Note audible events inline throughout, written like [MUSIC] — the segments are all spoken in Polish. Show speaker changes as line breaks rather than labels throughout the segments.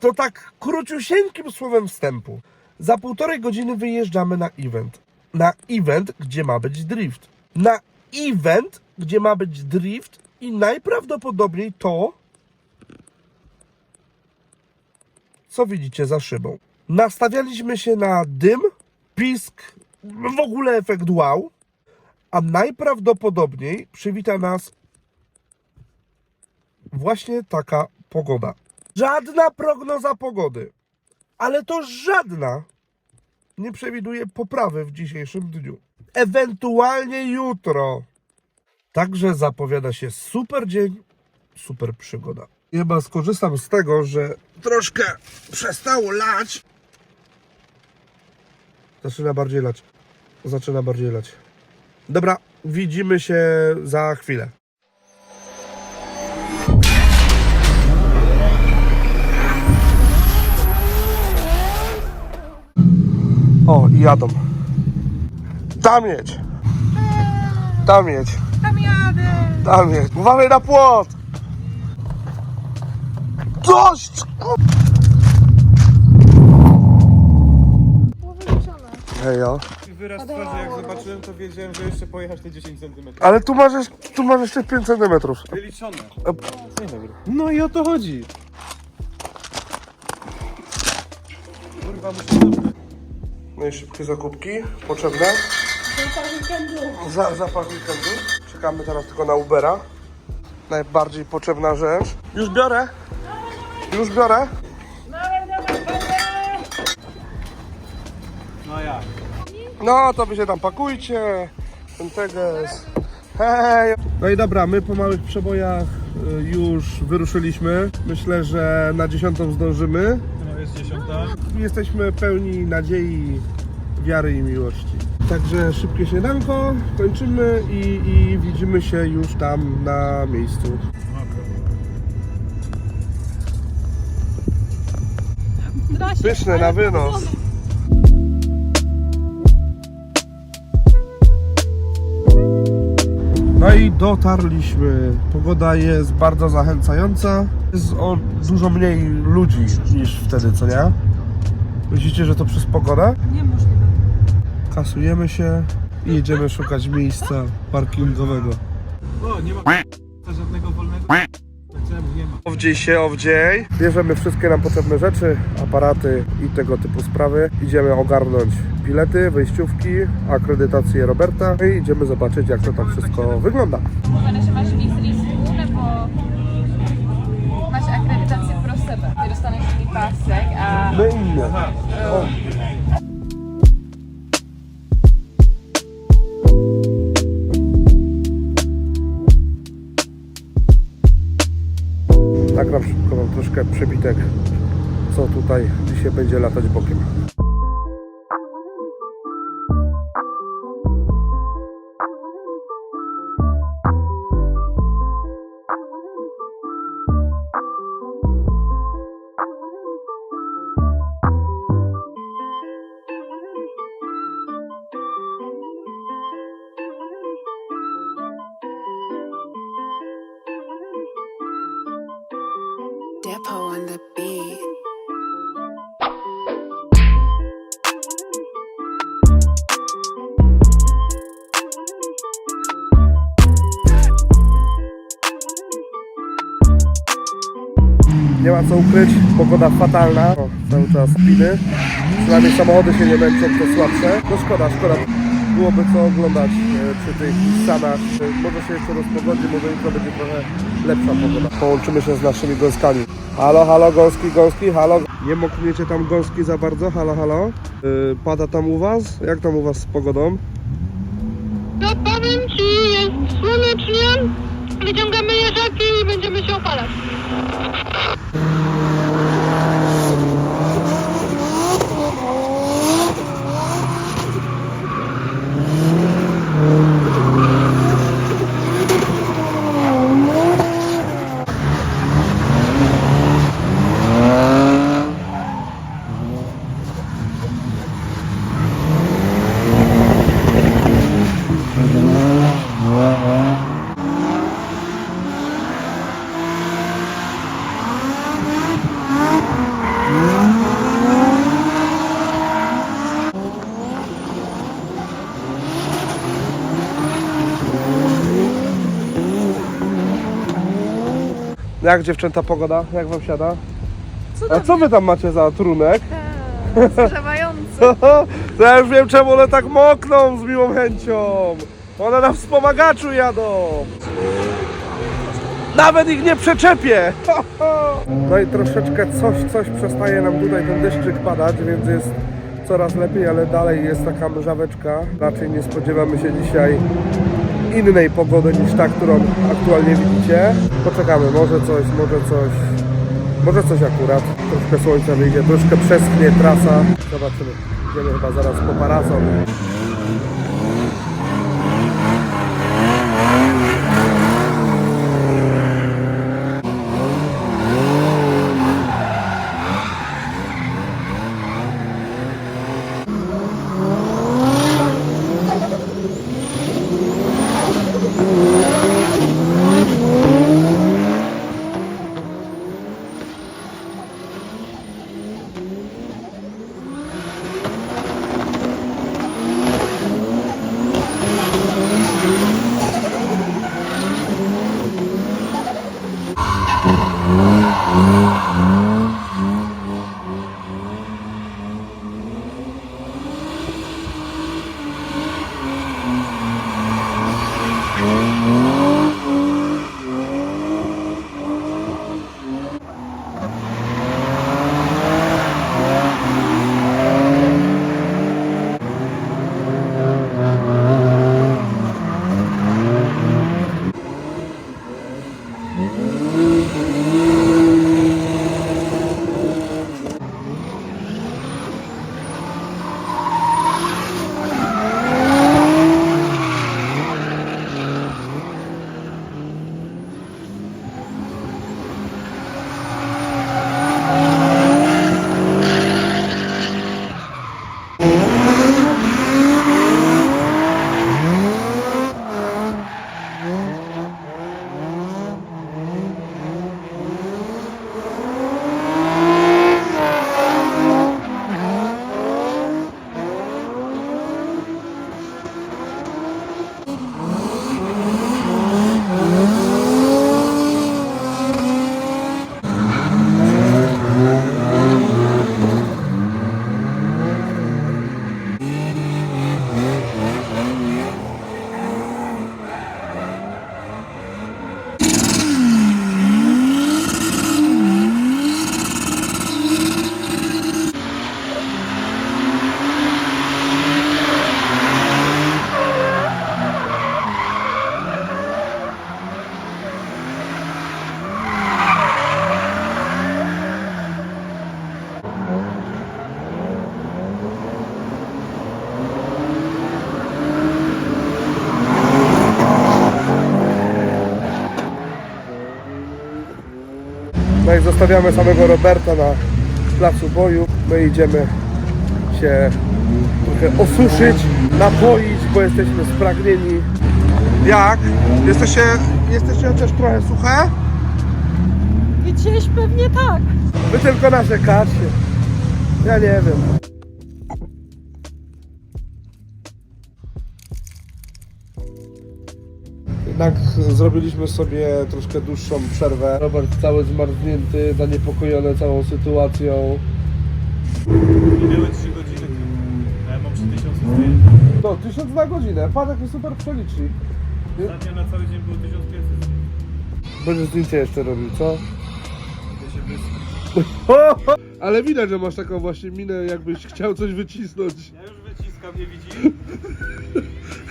To tak króciusieńkim słowem wstępu. Za półtorej godziny wyjeżdżamy na event. Na event, gdzie ma być drift. Na event, gdzie ma być drift i najprawdopodobniej to, co widzicie za szybą. Nastawialiśmy się na dym, pisk, w ogóle efekt wow, a najprawdopodobniej przywita nas właśnie taka pogoda. Żadna prognoza pogody, ale to żadna nie przewiduje poprawy w dzisiejszym dniu. Ewentualnie jutro. Także zapowiada się super dzień, super przygoda. Chyba skorzystam z tego, że troszkę przestało lać. Zaczyna bardziej lać. Zaczyna bardziej lać. Dobra, widzimy się za chwilę. O, i jadą. Tam jedź. Tam jedź.
Tam jadę!
Tam jedź. Uważaj na płot. Dość!
Było wyliczone.
Hejo.
Wyraz twarzy jak zobaczyłem, to wiedziałem, że jeszcze pojechać te 10 cm.
Ale tu masz, jeszcze- tu masz jeszcze 5 cm.
Wyliczone.
E,
Dzień dobry. No i o to chodzi. Kurwa, muszę
szybkie zakupki potrzebne. Za, zapach weekendu. Czekamy teraz tylko na Ubera. Najbardziej potrzebna rzecz. Już biorę. Już biorę.
No ja.
No to wy się tam pakujcie. Ten teges. Hej! No i dobra, my po małych przebojach y, już wyruszyliśmy. Myślę, że na dziesiątą zdążymy.
Jest dziesiąta.
Jesteśmy pełni nadziei, wiary i miłości. Także szybkie śniadanko, kończymy i, i widzimy się już tam na miejscu. Pyszne na wynos. No i dotarliśmy. Pogoda jest bardzo zachęcająca. Jest o dużo mniej ludzi niż wtedy, co nie? Myślicie, że to przez pogodę?
Niemożliwe.
Kasujemy się i jedziemy szukać miejsca parkingowego.
O, nie ma
Owdziej się, owdziej. Bierzemy wszystkie nam potrzebne rzeczy, aparaty i tego typu sprawy. Idziemy ogarnąć bilety, wejściówki, akredytację Roberta i idziemy zobaczyć, jak to tam wszystko wygląda.
Mówione, że masz listę, bo masz akredytację pro sebe. Ty dostaniesz taki pasek, a
My inne. Wam troszkę przebitek, co tutaj dzisiaj będzie latać bokiem.
On the beat.
Nie ma co ukryć, pogoda fatalna, o, cały czas spiny. Przynajmniej samochody się nie męczą, to słabsze. No szkoda, szkoda. Byłoby co oglądać przy tych Nissanach. E, Może się jeszcze rozpogodzi, może jutro będzie trochę lepsza pogoda. Połączymy się z naszymi gąskami. Halo, halo, gąski, gąski, halo. Nie mokniecie tam gąski za bardzo, halo, halo. E, pada tam u was? Jak tam u was z pogodą?
No powiem ci, jest słonecznie, wyciągamy jeżaki i będziemy się opalać.
Jak dziewczęta pogoda? Jak wam siada? A co wy tam macie za trunek? [LAUGHS]
Zgrzewający. [LAUGHS]
To ja już wiem czemu one tak mokną z miłą chęcią. One na wspomagaczu jadą. Nawet ich nie przeczepię. [LAUGHS] No i troszeczkę coś, coś przestaje nam tutaj ten deszczyk padać, więc jest coraz lepiej, ale dalej jest taka mrzaweczka. Raczej nie spodziewamy się dzisiaj innej pogody niż ta, którą aktualnie widzicie. Poczekamy, może coś, może coś. Może coś akurat. Troszkę słońca wyjdzie, troszkę przeschnie trasa. Zobaczymy. Idziemy chyba zaraz po parasol. No i zostawiamy samego Roberta na placu boju. My idziemy się trochę osuszyć, napoić, bo jesteśmy spragnieni. Jak? Jesteście, jesteście chociaż trochę suche?
Gdzieś pewnie tak.
Wy tylko narzekacie. Ja nie wiem. Jednak zrobiliśmy sobie troszkę dłuższą przerwę. Robert cały zmarznięty, zaniepokojony całą sytuacją.
Minęły 3 godziny. A ja mam 3000 zdjęć.
To 1000 na godzinę, patrz jaki super przelicznik.
Ostatnio na cały dzień było 1500.
Będziesz zdjęcie jeszcze robił, co?
Ja się. [LAUGHS]
Ale widać, że masz taką właśnie minę, jakbyś chciał coś wycisnąć.
Ja już wyciskam, nie widzisz?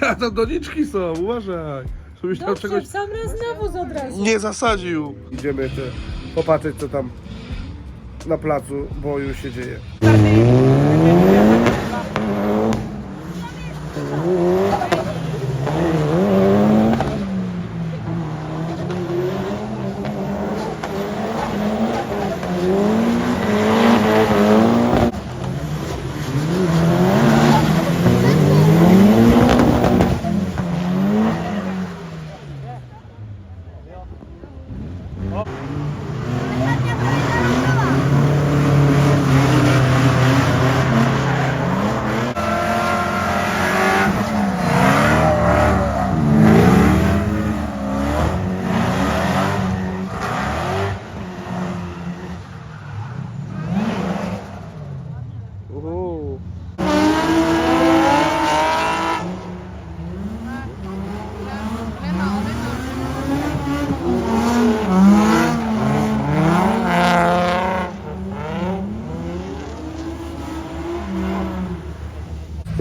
[LAUGHS]
A to doniczki są, uważaj. Żebyś tam
Dobrze,
czegoś
w sam raz nawóz od razu.
nie zasadził. Idziemy te, popatrzeć co tam na placu boju się dzieje.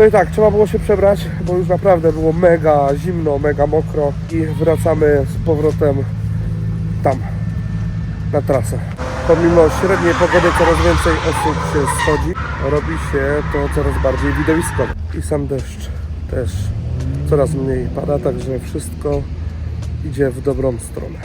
No i tak, trzeba było się przebrać, bo już naprawdę było mega zimno, mega mokro i wracamy z powrotem tam, na trasę. Pomimo średniej pogody coraz więcej osób się schodzi, robi się to coraz bardziej widowiskowe. I sam deszcz też coraz mniej pada, także wszystko idzie w dobrą stronę.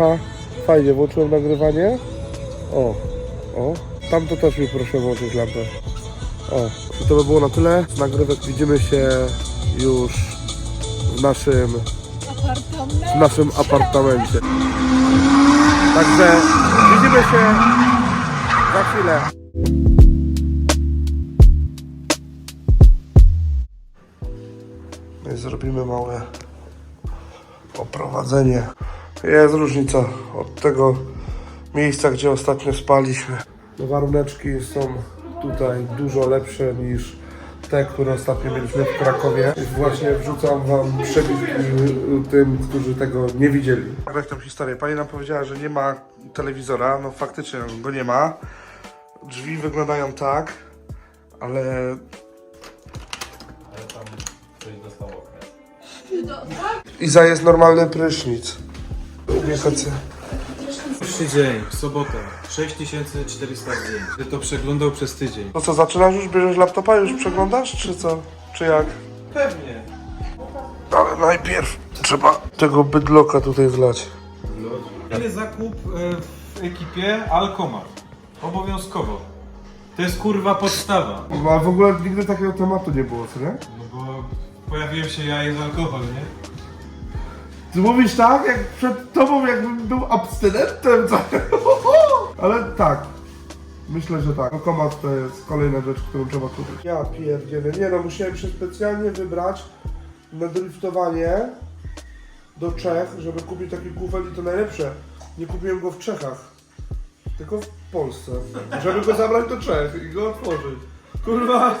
Aha, fajnie, włączyłem nagrywanie. O, o, tam to też mi proszę włączyć lampę. O, i to by było na tyle. Nagrywek widzimy się już w naszym, w naszym apartamencie. Także widzimy się za chwilę. No i zrobimy małe oprowadzenie. Jest różnica od tego miejsca, gdzie ostatnio spaliśmy. No, Waruneczki są tutaj dużo lepsze niż te, które ostatnio mieliśmy w Krakowie. Właśnie wrzucam Wam przebitki tym, którzy tego nie widzieli. Jak tą historię. Pani nam powiedziała, że nie ma telewizora. No faktycznie go nie ma. Drzwi wyglądają tak, ale Iza jest normalny prysznic. Ubiegacie.
Pierwszy dzień, sobota, 6400 zdjęć. Będę to przeglądał przez tydzień.
No co, zaczynasz już, bierzesz laptopa, już przeglądasz, czy co? Czy jak?
Pewnie.
Ale najpierw trzeba tego bydloka tutaj zlać.
Ile zakup e, w ekipie Alkomar? Obowiązkowo. To jest kurwa podstawa.
No, ale w ogóle nigdy takiego tematu nie było, co nie?
No bo pojawiłem się ja jest alkohol, nie?
Ty mówisz tak, jak przed tobą jakbym był abstynentem? [LAUGHS] Ale tak. Myślę, że tak. Komat to jest kolejna rzecz, którą trzeba kupić. Ja pierdzielę. Nie no, musiałem się specjalnie wybrać na driftowanie do Czech, żeby kupić taki kufel i to najlepsze. Nie kupiłem go w Czechach, tylko w Polsce. Żeby go zabrać do Czech i go otworzyć. Kurwa,